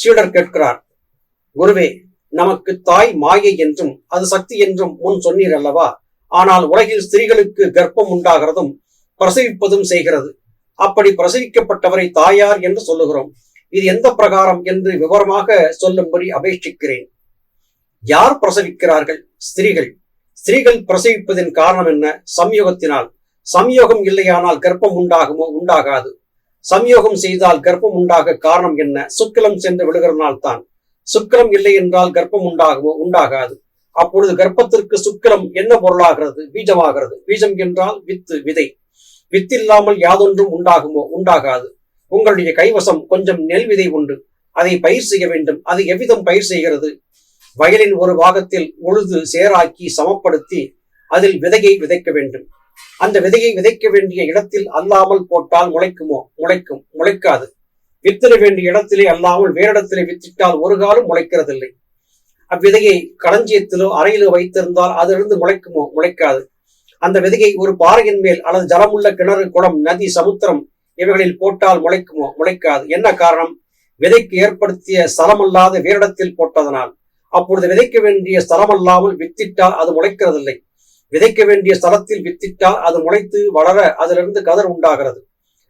சீடர் கேட்கிறார் குருவே நமக்கு தாய் மாயை என்றும் அது சக்தி என்றும் முன் சொன்னீர் அல்லவா? ஆனால் உலகில் ஸ்திரீகளுக்கு கர்ப்பம் உண்டாகிறதும் பிரசவிப்பதும் செய்கிறது. அப்படி பிரசவிக்கப்பட்டவரை தாயார் என்று சொல்லுகிறோம். இது எந்த பிரகாரம் என்று விவரமாக சொல்லும்படி அபேட்சிக்கிறேன். யார் பிரசவிக்கிறார்கள்? ஸ்திரீகள். ஸ்திரீகள் பிரசவிப்பதின் காரணம் என்ன? சம்யோகத்தினால். சம்யோகம் இல்லையானால் கர்ப்பம் உண்டாகுமோ? உண்டாகாது. சம்யோகம் செய்தால் கர்ப்பம் உண்டாக காரணம் என்ன? சுக்கிலம் சென்று விழுகிறனால் தான். சுக்கிலம் இல்லை என்றால் கர்ப்பம் உண்டாகுமோ உண்டாகாது. அப்பொழுது கர்ப்பத்திற்கு சுக்கிலம் என்ன பொருளாகிறது? பீஜமாகிறது. பீஜம் என்றால் வித்து விதை. வித்தில்லாமல் யாதொன்றும் உண்டாகுமோ உண்டாகாது. உங்களுடைய கைவசம் கொஞ்சம் நெல் விதை உண்டு. அதை பயிர் செய்ய வேண்டும். அது எவ்விதம் பயிர் செய்கிறது? வயலின் ஒரு பாகத்தில் உழுது சேராக்கி சமப்படுத்தி அதில் விதையை விதைக்க வேண்டும். அந்த விதையை விதைக்க வேண்டிய இடத்தில் அல்லாமல் போட்டால் முளைக்குமோ? முளைக்கும். முளைக்காது. வித்திட வேண்டிய இடத்திலே அல்லாமல் வேறிடத்திலே வித்திட்டால் ஒரு காலம் முளைக்கிறதில்லை. அவ்விதையை களஞ்சியத்திலோ அறையிலோ வைத்திருந்தால் அதிலிருந்து முளைக்குமோ? முளைக்காது. அந்த விதையை ஒரு பாறையின் மேல் அல்லது ஜலமுள்ள கிணறு குளம் நதி சமுத்திரம் இவைகளில் போட்டால் முளைக்குமோ? முளைக்காது. என்ன காரணம்? விதைக்கு ஏற்படுத்திய ஸ்தலமல்லாத வேறிடத்தில் போட்டதனால். அப்பொழுது விதைக்க வேண்டிய ஸ்தலமல்லாமல் வித்திட்டால் அது முளைக்கிறதில்லை. விதைக்க வேண்டிய ஸ்தலத்தில் வித்திட்டால் அது முளைத்து வளர அதிலிருந்து கதிர் உண்டாகிறது.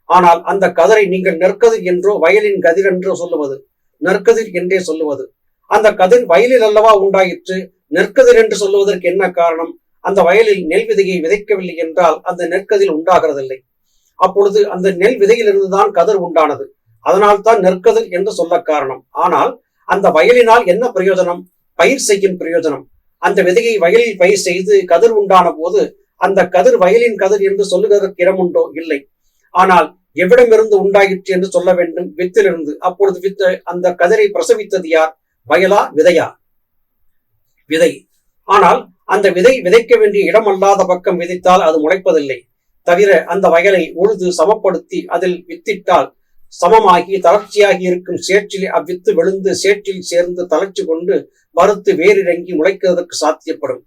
ஆனால் அந்த கதிரை நீங்கள் நெற்கதிர் என்றோ வயலின் கதிர் என்றோ சொல்லுவது நெற்கதிர் என்றே சொல்லுவது. அந்த கதிர் வயலில் அல்லவா உண்டாயிற்று நெற்கதிர் என்று சொல்லுவதற்கு என்ன காரணம்? அந்த வயலில் நெல் விதையை விதைக்கவில்லை என்றால் அந்த நெற்கதில் உண்டாகிறதில்லை. அப்பொழுது அந்த நெல் விதையிலிருந்து தான் கதிர் உண்டானது. அதனால் தான் நெற்கதிர் என்று சொல்ல காரணம். ஆனால் அந்த வயலினால் என்ன பிரயோஜனம்? பயிர் செய்யும் பிரயோஜனம். அந்த விதையை வயலில் பயிர் செய்து கதிர் உண்டான போது அந்த கதிர் வயலின் கதிர் என்று சொல்லுவதற்கு இடமுண்டோ இல்லை. ஆனால் எவ்விடமிருந்து உண்டாயிற்று என்று சொல்ல வேண்டும். வித்திலிருந்து. அப்பொழுது வித்து அந்த கதிரை பிரசவித்தது யார்? வயலா விதையா? விதை. ஆனால் அந்த விதை விதைக்க வேண்டிய இடம் அல்லாத பக்கம் விதைத்தால் அது முளைப்பதில்லை. தவிர அந்த வயலை உழுது சமப்படுத்தி அதில் வித்திட்டால் சமமாகி தளர்ச்சியாகி இருக்கும் சேற்றில் அவ்வித்து விழுந்து சேற்றில் சேர்ந்து தளர்ச்சி கொண்டு மறுத்து வேறிறங்கி முளைக்கிறதற்கு சாத்தியப்படும்.